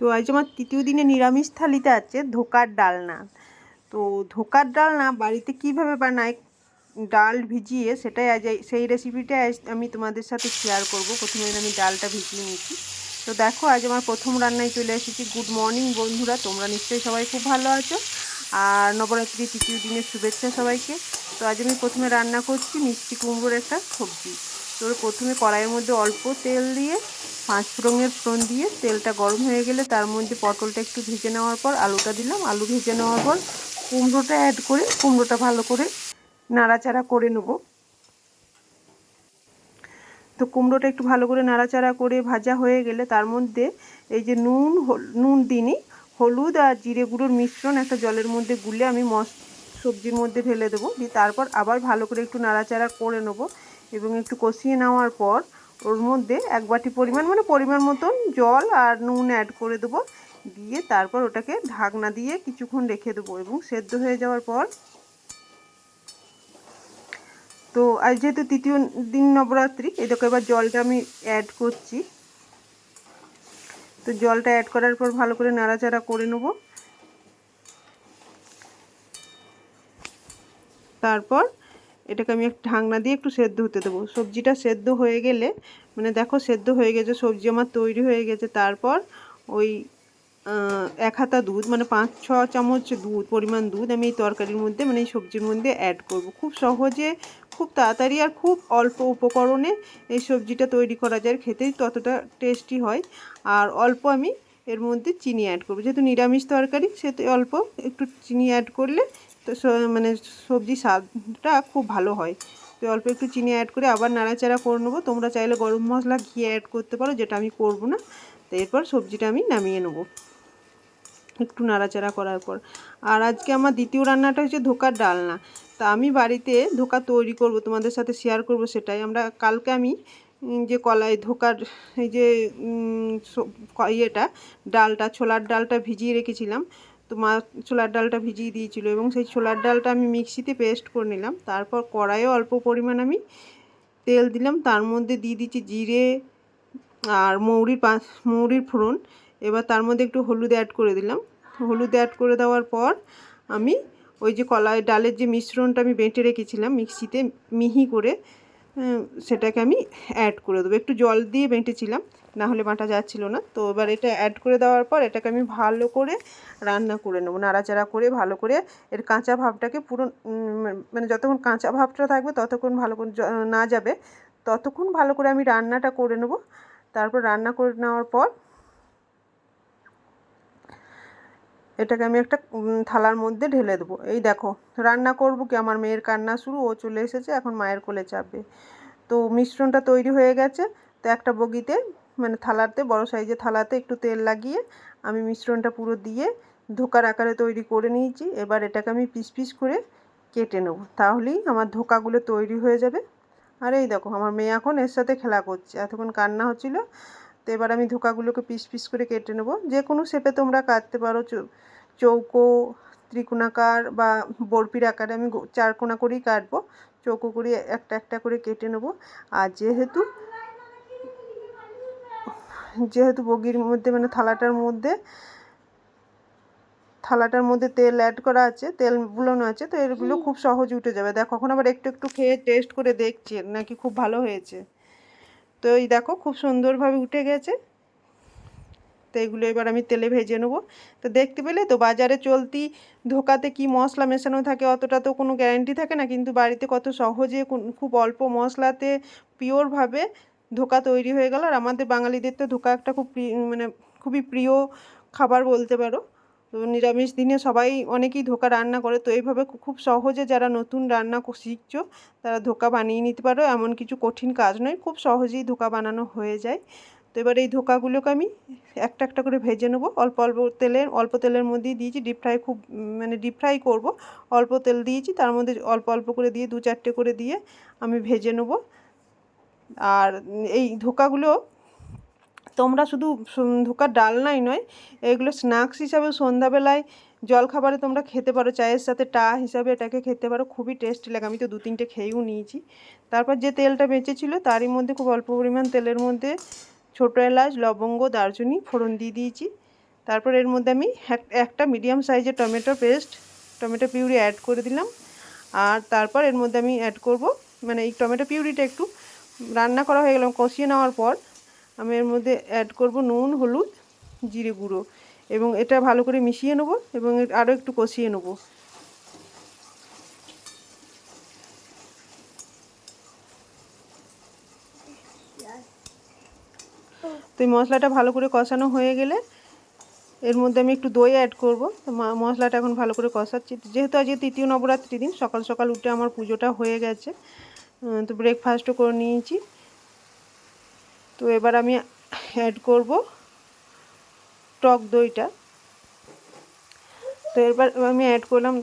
তো আজ আমার তৃতীয় দিনে নিরামিষ থালিতে আছে ধোকার ডালনা। তো ধোকার ডালনা বাড়িতে কীভাবে বানায়, ডাল ভিজিয়ে সেটাই আজ সেই রেসিপিটা আমি তোমাদের সাথে শেয়ার করব। প্রথমে আমি ডালটা ভিজিয়ে নিয়েছি। তো দেখো, আজ আমার প্রথম রান্নায় চলে এসেছি। গুড মর্নিং বন্ধুরা। তোমরা নিশ্চয়ই সবাই খুব ভালো আছো। আর নবরাত্রি তৃতীয় দিনের শুভেচ্ছা সবাইকে। তো আজ আমি প্রথমে রান্না করছি মিষ্টি কুমড়োর একটা সবজি। তো প্রথমে কড়াইয়ের মধ্যে অল্প তেল দিয়ে পাঁচ ফোড়নের ফোড়ন দিয়ে তেলটা গরম হয়ে গেলে তার মধ্যে পটলটা একটু ভেজে নেওয়ার পর আলুটা দিলাম। আলু ভেজে নেওয়ার পর কুমড়োটা অ্যাড করে কুমড়োটা ভালো করে নাড়াচাড়া করে নেব। তো কুমড়োটা একটু ভালো করে নাড়াচাড়া করে ভাজা হয়ে গেলে তার মধ্যে এই যে নুন নুন দিনই হলুদ আর জিরে গুঁড়োর মিশ্রণ একটা জলের মধ্যে গুলে আমি মস, সবজির মধ্যে ঢেলে দেবো। দিয়ে তারপর আবার ভালো করে একটু নাড়াচাড়া করে নেব। এবং একটু কষিয়ে নেওয়ার পর ওর মধ্যে এক বাটি পরিমাণ মানে পরিমাণ মতন জল আর নুন অ্যাড করে দেবো। দিয়ে তারপর ওটাকে ঢাকনা দিয়ে কিছুক্ষণ রেখে দেবো এবং সেদ্ধ হয়ে যাওয়ার পর তো আজ যেহেতু তৃতীয় দিন নবরাত্রি এদেরকে এবার জলটা আমি অ্যাড করছি। তো জলটা অ্যাড করার পর ভালো করে নাড়াচাড়া করে নেব। তারপর এটাকে আমি একটু ঢাকনা দিয়ে একটু সেদ্ধ হতে দেবো। সবজিটা সেদ্ধ হয়ে গেলে মানে দেখো সেদ্ধ হয়ে গেছে, সবজি আমার তৈরি হয়ে গেছে। তারপর ওই এক হাতা দুধ মানে পাঁচ, ছ চামচ দুধ, পরিমাণ দুধ আমি এই তরকারির মধ্যে মানে এই সবজির মধ্যে অ্যাড করব। খুব সহজে, খুব তাড়াতাড়ি আর খুব অল্প উপকরণে এই সবজিটা তৈরি করা যায়। খেতেই ততটা টেস্টি হয়। আর অল্প আমি এর মধ্যে চিনি অ্যাড করব। যেহেতু নিরামিষ তরকারি সেহেতু অল্প একটু চিনি অ্যাড করলে মানে সবজি স্বাদটা খুব ভালো হয়। তো অল্প একটু চিনি অ্যাড করে আবার নাড়াচাড়া করে নেব। তোমরা চাইলে গরম মশলা, ঘি অ্যাড করতে পারো, যেটা আমি করব না। তো এরপর সবজিটা আমি নামিয়ে নেব। একটু নাড়াচাড়া করার পর। আর আজকে আমার দ্বিতীয় রান্নাটা হচ্ছে ধোকার ডালনা। তা আমি বাড়িতে ধোকা তৈরি করব, তোমাদের সাথে শেয়ার করব সেটাই। আমরা কালকে আমি যে কলাই ধোকার, এই যে ইয়েটা, ডালটা, ছোলার ডালটা ভিজিয়ে রেখেছিলাম তো মা ছোলার ডালটা ভিজিয়ে দিয়েছিল এবং সেই ছোলার ডালটা আমি মিক্সিতে পেস্ট করে নিলাম। তারপর কড়াইয়ে অল্প পরিমাণ আমি তেল দিলাম। তার মধ্যে দিয়ে দিচ্ছি জিরে আর মৌরির পাঁচ মৌরির ফোড়ন। এবার তার মধ্যে একটু হলুদ অ্যাড করে দিলাম। হলুদ অ্যাড করে দেওয়ার পর আমি ওই যে কলাই, ডালের যে মিশ্রণটা আমি বেঁটে রেখেছিলাম মিক্সিতে মিহি করে সেটাকে আমি অ্যাড করে দেবো। একটু জল দিয়ে বেঁটেছিলাম, না হলে বাটা যাচ্ছিল না। তো এবার এটা অ্যাড করে দেওয়ার পর এটাকে আমি ভালো করে রান্না করে নেব, নাড়াচাড়া করে ভালো করে এর কাঁচা ভাবটাকে পুরো মানে যতক্ষণ কাঁচা ভাবটা থাকবে ততক্ষণ ভালো করে না যাবে, ততক্ষণ ভালো করে আমি রান্নাটা করে নেব। তারপর রান্না করে নেওয়ার পর এটাকে আমি একটা থালার মধ্যে ঢেলে দেবো। এই দেখো, রান্না করব কি? আমার মেয়ের কান্না শুরু, ও চলে এসেছে, এখন মায়ের কোলে চাপবে। তো মিশ্রণটা তৈরি হয়ে গেছে, তো একটা বগিতে মানে থালাতে, বড় সাইজের থালাতে একটু তেল লাগিয়ে আমি মিশ্রণটা পুরো দিয়ে ধোকার আকারে তৈরি করে নিয়েছি। এবার এটাকে আমি পিস পিস করে কেটে নেব। তাহলেই আমার ধোকাগুলো তৈরি হয়ে যাবে। আর এই দেখো, আমার মেয়ে এখন এর সাথে খেলা করছে। এতক্ষণ কান্না হচ্ছিল তো এবার আমি ধোকাগুলোকে পিস পিস করে কেটে নেব। যে কোনো শেপে তোমরা কাটতে পারো চৌকো, ত্রিকোণাকার বা বরফির আকারে আমি চারকোনা করেই কাটবো। চৌকো করে একটা একটা করে কেটে নেব। আর যেহেতু যেহেতু বগির মধ্যে মানে থালাটার মধ্যে থালাটার মধ্যে তেল অ্যাড করা আছে, তেল বুলানো আছে, তো এগুলো খুব সহজ উঠে যাবে। দেখো এখন আবার একটু একটু খেয়ে টেস্ট করে দেখছি, নাকি খুব ভালো হয়েছে। তো এই দেখো খুব সুন্দরভাবে উঠে গেছে। তো এগুলো এবার আমি তেলে ভেজে নেব। তো দেখতে পেলে তো বাজারে চলতি ধোকাতে কি মশলা মেশানো থাকে অতটা তো কোনো গ্যারান্টি থাকে না, কিন্তু বাড়িতে কত সহজে খুব অল্প মশলাতে পিওরভাবে ধোকা তৈরি হয়ে গেল। আর আমাদের বাঙালিদের তো ধোকা একটা খুব মানে খুবই প্রিয় খাবার বলতে পারো। নিরামিষ দিনে সবাই অনেকেই ধোকা রান্না করে। তো এইভাবে খুব সহজে যারা নতুন রান্না শিখছো, তারা ধোকা বানিয়ে নিতে পারো। এমন কিছু কঠিন কাজ নয়, খুব সহজেই ধোকা বানানো হয়ে যায়। তো এবার এই ধোকাগুলোকে আমি একটা একটা করে ভেজে নেব। অল্প অল্প তেলের অল্প তেলের মধ্যেই দিয়েছি। ডিপ ফ্রাই খুব মানে ডিপ ফ্রাই করব। অল্প তেল দিয়েছি। তার মধ্যে অল্প অল্প করে দিয়ে দু চারটে করে দিয়ে আমি ভেজে নেব। আর এই ধোকাগুলো তোমরা শুধু ধোকার ডালনাই নয়, এগুলো স্ন্যাক্স হিসাবে সন্ধ্যাবেলায় জলখাবারে তোমরা খেতে পারো। চায়ের সাথে টা হিসাবে এটাকে খেতে পারো, খুবই টেস্টি লাগে। আমি তো দু তিনটে খেয়েও নিয়েছি। তারপর যে তেলটা বেঁচেছিলো, তারই মধ্যে খুব অল্প পরিমাণ তেলের মধ্যে ছোটো এলাচ, লবঙ্গ, দারচিনি ফোড়ন দিয়ে দিয়েছি। তারপর এর মধ্যে আমি এক- একটা মিডিয়াম সাইজের tomato paste tomato puree add করে দিলাম। আর তারপর এর মধ্যে আমি অ্যাড করব মানে এই টমেটো পিউরিটা একটু রান্না করা হয়ে গেলাম কষিয়ে নেওয়ার পর আমি এর মধ্যে অ্যাড করব নুন, হলুদ, জিরে গুঁড়ো এবং এটা ভালো করে মিশিয়ে নেব এবং আরও একটু কষিয়ে নেব। তো এই মশলাটা ভালো করে কষানো হয়ে গেলে এর মধ্যে আমি একটু দই অ্যাড করব। তো মশলাটা এখন ভালো করে কষাচ্ছি। যেহেতু আজকে তৃতীয় নবরাত্রি দিন, সকাল সকাল উঠে আমার পুজোটা হয়ে গেছে। তো ব্রেকফাস্টও করে নিয়েছি। তো এবার আমি অ্যাড করব টক দইটা। তো এবার আমি অ্যাড করলাম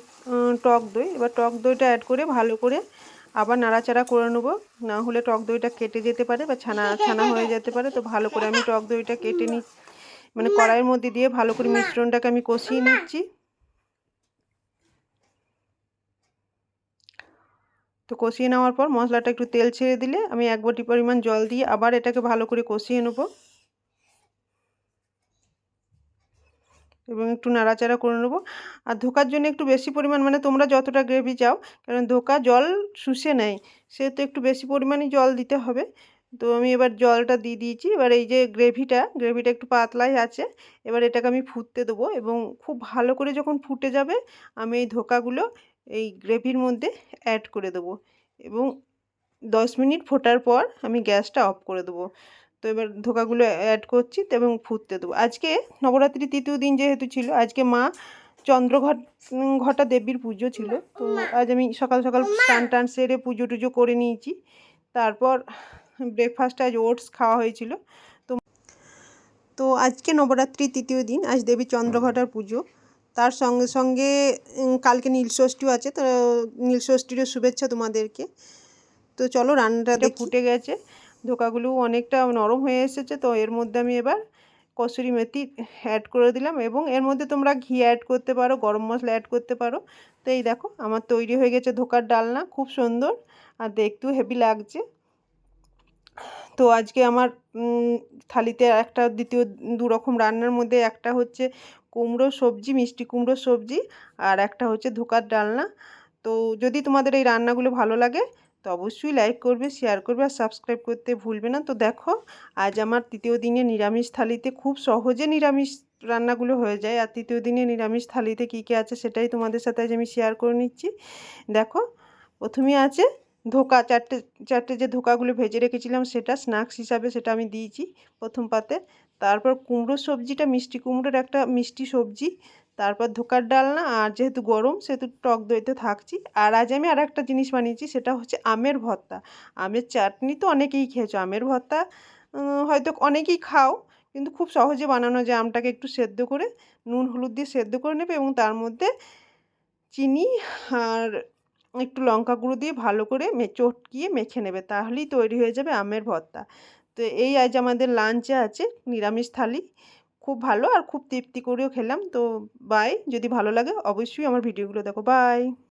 টক দই। এবার টক দইটা অ্যাড করে ভালো করে আবার নাড়াচাড়া করে নেব। না হলে টক দইটা কেটে যেতে পারে বা ছানা ছানা হয়ে যেতে পারে। তো ভালো করে আমি টক দইটা কেটে নি মানে কড়াইয়ের মধ্যে দিয়ে ভালো করে মিশ্রণটাকে আমি কষিয়ে নিচ্ছি। তো কষিয়ে নেওয়ার পর মশলাটা একটু তেল ছেড়ে দিলে আমি এক বাটি পরিমাণ জল দিয়ে আবার এটাকে ভালো করে কষিয়ে নেব। এবং একটু নাড়াচাড়া করে নেব। আর ধোকার জন্য একটু বেশি পরিমাণ মানে তোমরা যতটা গ্রেভি চাও, কারণ ধোকা জল শুষে নেয়, সেহেতু একটু বেশি পরিমাণই জল দিতে হবে। তো আমি এবার জলটা দিয়ে দিয়েছি, এবার এই যে গ্রেভিটা গ্রেভিটা একটু পাতলাই আছে, এবার এটাকে আমি ফুটতে দেবো এবং খুব ভালো করে যখন ফুটে যাবে, আমি এই ধোকাগুলো এই গ্রেভির মধ্যে অ্যাড করে দেবো। এবং দশ মিনিট ফোটার পর আমি গ্যাসটা অফ করে দেবো। তো এবার ধোকাগুলো অ্যাড করছি তো এবং ফুটতে দেবো। আজকে নবরাত্রি তৃতীয় দিন যেহেতু ছিল, আজকে মা চন্দ্রঘট ঘটা দেবীর পুজো ছিল। তো আজ আমি সকাল সকাল স্নান টান সেরে পুজো টুজো করে নিয়েছি। তারপর ব্রেকফাস্টে আজ ওটস খাওয়া হয়েছিল। তো তো আজকে নবরাত্রি তৃতীয় দিন, আজ দেবী চন্দ্রঘটার পুজো। তার সঙ্গে সঙ্গে কালকে নীলষষ্ঠীও আছে তো নীলষষ্ঠীরও শুভেচ্ছা তোমাদেরকে। তো চলো রান্নাটা ফুটে গেছে ধোকাগুলো অনেকটা নরম হয়ে এসেছে তো এর মধ্যে আমি এবার কসুরি মেথি অ্যাড করে দিলাম এবং এর মধ্যে তোমরা ঘি অ্যাড করতে পারো গরম মশলা অ্যাড করতে পারো। তো এই দেখো আমার তৈরি হয়ে গেছে ধোকার ডালনা খুব সুন্দর আর দেখতেও হেভি লাগছে। তো আজকে আমার থালিতে একটা দ্বিতীয় দু রকম রান্নার মধ্যে একটা হচ্ছে কুমড়ো সবজি, মিষ্টি কুমড়ো সবজি আর একটা হচ্ছে ধোকার ডালনা। তো যদি তোমাদের এই রান্নাগুলো ভালো লাগে তো অবশ্যই লাইক করবে শেয়ার করবে আর সাবস্ক্রাইব করতে ভুলবে না। তো দেখো, আজ আমার তৃতীয় দিনে নিরামিষ থালিতে খুব সহজে নিরামিষ রান্নাগুলো হয়ে যায়। আর তৃতীয় দিনে নিরামিষ থালিতে কী কী আছে সেটাই তোমাদের সাথে আজ আমি শেয়ার করে নিচ্ছি। দেখো, প্রথমেই আছে ধোকা, চারটে চারটে যে ধোকাগুলো ভেজে রেখেছিলাম সেটা স্ন্যাক্স হিসাবে সেটা আমি দিয়েছি প্রথম পাতে। তারপর কুমড়ো সবজিটা, মিষ্টি কুমড়োর একটা মিষ্টি সবজি, তারপর ধোকার ডালনা আর যেহেতু গরম সেহেতু টক দইতে থাকছি। আর আজ আমি আর একটা জিনিস বানিয়েছি, সেটা হচ্ছে আমের ভর্তা। আমের চাটনি তো অনেকেই খেয়েছো, আমের ভর্তা হয়তো অনেকেই খাও, কিন্তু খুব সহজে বানানো যায় আমটাকে একটু সেদ্ধ করে, নুন, হলুদ দিয়ে সেদ্ধ করে নেবে এবং তার মধ্যে চিনি আর একটু লঙ্কা গুঁড়ো দিয়ে ভালো করে চটকিয়ে মেখে নেবে, তাহলেই তৈরি হয়ে যাবে আমের ভর্তা। তো এই আজ আমাদের লাঞ্চে আছে নিরামিষ থালি, খুব ভালো আর খুব তৃপ্তি করেও খেলাম। তো বাই যদি ভালো লাগে অবশ্যই আমার ভিডিওগুলো দেখো। বাই